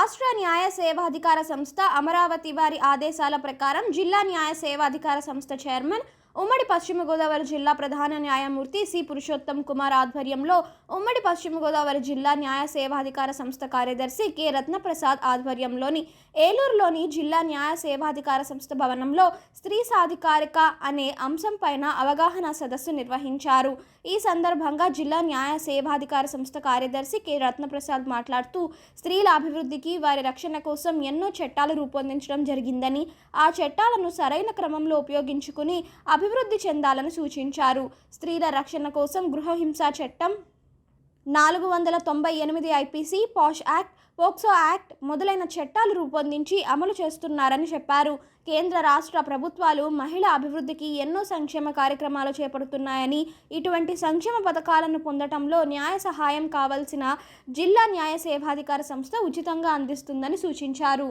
రాష్ట్ర న్యాయ సేవాధికార సంస్థ అమరావతి వారి ఆదేశాల ప్రకారం జిల్లా న్యాయ సేవాధికార సంస్థ చైర్మన్ ఉమ్మడి పశ్చిమ గోదావరి జిల్లా ప్రధాన న్యాయమూర్తి సి. పురుషోత్తం కుమార్ ఆధ్వర్యంలో ఉమ్మడి పశ్చిమ గోదావరి జిల్లా న్యాయ సేవాధికార సంస్థ కార్యదర్శి కె. రత్నప్రసాద్ ఆధ్వర్యంలోని ఏలూరులోని జిల్లా న్యాయ సేవాధికార సంస్థ భవనంలో స్త్రీ సాధికారిక అనే అంశం పైన అవగాహన సదస్సు నిర్వహించారు. ఈ సందర్భంగా జిల్లా న్యాయ సేవాధికార సంస్థ కార్యదర్శి కె. రత్నప్రసాద్ మాట్లాడుతూ స్త్రీల అభివృద్ధికి వారి రక్షణ కోసం ఎన్నో చట్టాలు రూపొందించడం జరిగిందని ఆ చట్టాలను సరైన క్రమంలో ఉపయోగించుకుని అభివృద్ధి చెందాలని సూచించారు. స్త్రీల రక్షణ కోసం గృహహింస చట్టం నాలుగు వందల తొంభై ఎనిమిది I P C POSH act POCSO act మొదలైన చట్టాలు రూపొందించి అమలు చేస్తున్నారని చెప్పారు. కేంద్ర రాష్ట్ర ప్రభుత్వాలు మహిళా అభివృద్ధికి ఎన్నో సంక్షేమ కార్యక్రమాలు చేపడుతున్నాయని ఇటువంటి సంక్షేమ పథకాలను పొందటంలో న్యాయ సహాయం కావలసిన జిల్లా న్యాయ సేవాధికార సంస్థ ఉచితంగా అందిస్తుందని సూచించారు.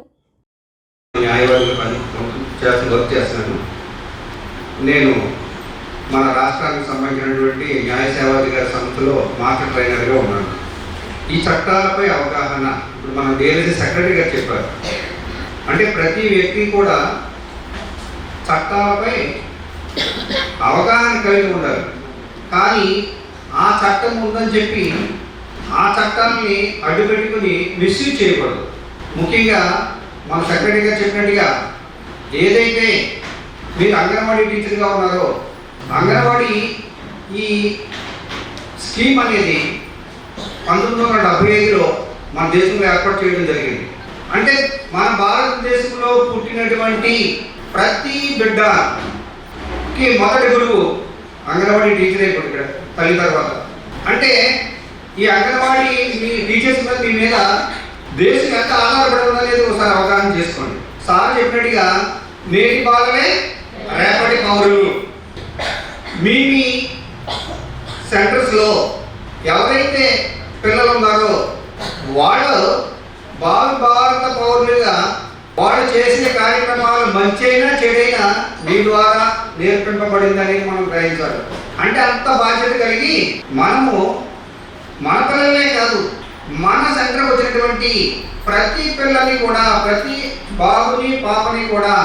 నేను మన రాష్ట్రానికి సంబంధించినటువంటి న్యాయ సేవాధికార సంస్థలో మాస్టర్ ట్రైనర్గా ఉన్నాను ఈ చట్టాలపై అవగాహన ఇప్పుడు మన దేశ సెక్రటరీ గారు చెప్పారు. అంటే ప్రతి వ్యక్తి కూడా చట్టాలపై అవగాహన కలిగి ఉండాలి. కానీ ఆ చట్టం ఉందని చెప్పి ఆ చట్టాన్ని అడ్డుపెట్టుకుని మిస్యూజ్ చేయకూడదు. ముఖ్యంగా మన సెక్రటరీగా చెప్పినట్టుగా ఏదైతే మీరు అంగన్వాడీ టీచర్గా ఉన్నారో అంగన్వాడీ ఈ స్కీమ్ అనేది పంతొమ్మిది వందల డెబ్బై ఐదులో మన దేశంలో ఏర్పాటు చేయడం జరిగింది. అంటే మన భారతదేశంలో పుట్టినటువంటి ప్రతి బిడ్డకి మొదటి గురువు అంగన్వాడీ టీచర్ అయిపోయింది ఇక్కడ తల్లి తర్వాత. అంటే ఈ అంగన్వాడీ మీ టీచర్స్ మీద మీ మీద దేశం ఎంత ఆధారపడదు అనేది ఒకసారి అవగాహన చేసుకోండి. సార్ చెప్పినట్టుగా నేటి బాలలే రేపటి పౌరులు. మీ మీ సెంటర్స్లో ఎవరైతే పిల్లలు ఉన్నారో వాళ్ళు భావి భారత పౌరులుగా వాళ్ళు చేసిన కార్యక్రమాలు మంచైనా చెడైనా మీ ద్వారా నేర్పింపబడిందని మనం గ్రహించాలి. అంటే అంత బాధ్యత కలిగి మనము మన పిల్లలే కాదు మన సెంటర్ వచ్చినటువంటి ప్రతి పిల్లని కూడా ప్రతి బాబుని పాపని కూడా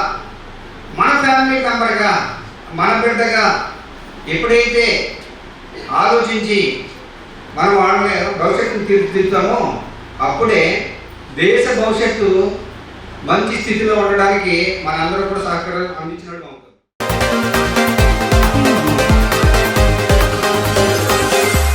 మన ఫ్యామిలీ మెంబర్గా మన బిడ్డగా ఎప్పుడైతే ఆలోచించి మనం వాళ్ళ భవిష్యత్తును తీర్చిదిద్దామో అప్పుడే దేశ భవిష్యత్తు మంచి స్థితిలో ఉండడానికి మనందరూ కూడా సహకారం అందించినట్టు